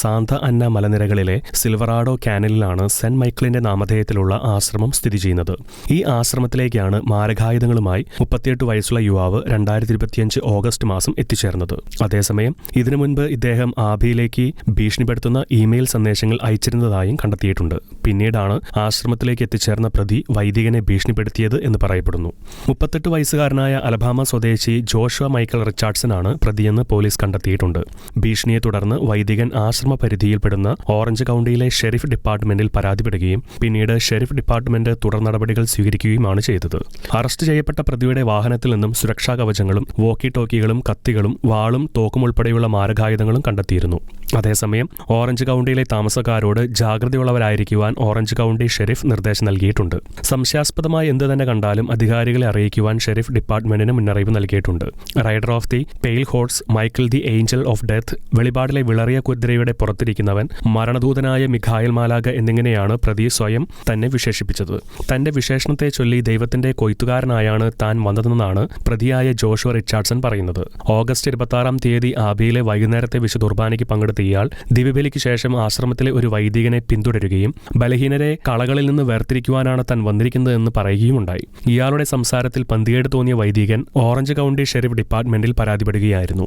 Santa അന്ന മലനിരകളിലെ Silverado കാനലിലാണ് saint മൈക്കിളിന്റെ നാമധേയത്തിലുള്ള ആശ്രമം സ്ഥിതി ചെയ്യുന്നത്. ഈ ആശ്രമത്തിലേക്കാണ് മാരകായുധങ്ങളുമായി മുപ്പത്തിയെട്ട് വയസ്സുള്ള യുവാവ് രണ്ടായിരത്തി ഇരുപത്തിയഞ്ച് ഓഗസ്റ്റ് മാസം എത്തിച്ചേർന്നത്. അതേസമയം ഇതിനു മുൻപ് ഇദ്ദേഹം ആബിയിലേക്ക് ഭീഷണിപ്പെടുത്തുന്ന ഇമെയിൽ സന്ദേശങ്ങൾ അയച്ചിരുന്നതായും കണ്ടെത്തിയിട്ടുണ്ട്. പിന്നീടാണ് ആശ്രമത്തിലേക്ക് എത്തിച്ചേർന്ന പ്രതി വൈദികനെ ഭീഷണിപ്പെടുത്തിയത് എന്ന് പറയപ്പെടുന്നു. മുപ്പത്തെട്ട് വയസ്സുകാരനായ അലബാമ സ്വദേശി ജോഷ മൈക്കൽ റിച്ചാർഡ്സൺ ആണ് പ്രതിയെന്ന് പോലീസ് കണ്ടെത്തിയിട്ടുണ്ട്. ഭീഷണിയെ തുടർന്ന് വൈദികൻ ആശ്രമ പരിധിയിൽപ്പെടുന്ന ഓറഞ്ച് കൗണ്ടിയിലെ ഷെരീഫ് ഡിപ്പാർട്ട്മെന്റിൽ പരാതിപ്പെടുകയും പിന്നീട് ഷെരീഫ് ഡിപ്പാർട്ട്മെന്റ് തുടർ നടപടികൾ സ്വീകരിക്കുകയുമാണ് ചെയ്തത്. അറസ്റ്റ് ചെയ്യപ്പെട്ട പ്രതിയുടെ വാഹനത്തിൽ നിന്നും സുരക്ഷാ കവചങ്ങളും വോക്കി ടോക്കികളും കത്തികളും വാളും തോക്കും ഉൾപ്പെടെയുള്ള മാരകായുധങ്ങളും കണ്ടെത്തിയിരുന്നു. അതേസമയം ഓറഞ്ച് കൗണ്ടിയിലെ താമസക്കാരോട് ജാഗ്രതയുള്ളവരായിരിക്കുവാൻ ഓറഞ്ച് കൗണ്ടി ഷെരീഫ് നിർദ്ദേശം നൽകിയിട്ടുണ്ട്. സംശയാസ്പദമായി എന്ത് തന്നെ കണ്ടാലും അധികാരികളെ അറിയിക്കുവാൻ ഷെരീഫ് ഡിപ്പാർട്ട്മെന്റിന് മുന്നറിയിപ്പ് നൽകിയിട്ടുണ്ട്. Rider of the pale horse Michael the angel of death വെളിപാടിലെ വിളറിയ കുതിരയുടെ പുറത്തിരിക്കുന്നവൻ മരണദൂതനായ മിഖായൽ മാലാഗ എന്നിങ്ങനെയാണ് പ്രതി സ്വയം തന്നെ വിശേഷിപ്പിച്ചത്. തന്റെ വിശേഷണത്തെ ചൊല്ലി ദൈവത്തിന്റെ കൊയ്ത്തുകാരനായാണ് താൻ വന്നതെന്നാണ് പ്രതിയായ ജോഷുവ റിച്ചാർഡ്സൺ പറയുന്നത്. ഓഗസ്റ്റ് ഇരുപത്തി തീയതി ആബിയിലെ വൈകുന്നേരത്തെ വിശുദ്ധ കുർബാനയ്ക്ക് പങ്കെടുത്ത ഇയാൾ ദിവ്യബലിക്ക് ശേഷം ആശ്രമത്തിലെ ഒരു വൈദികനെ പിന്തുടരുകയും ബലഹീനരെ കളകളിൽ നിന്ന് വേർതിരിക്കുവാനാണ് താൻ വന്നിരിക്കുന്നതെന്ന് പറയുകയുമുണ്ടായി. ഇയാളുടെ സംസാരത്തിൽ പന്തികേട് തോന്നിയ വൈദികൻ ഓറഞ്ച് കൗണ്ടി ഷെരീഫ് ഡിപ്പാർട്ട്മെന്റിൽ പരാതിപ്പെടുകയായിരുന്നു.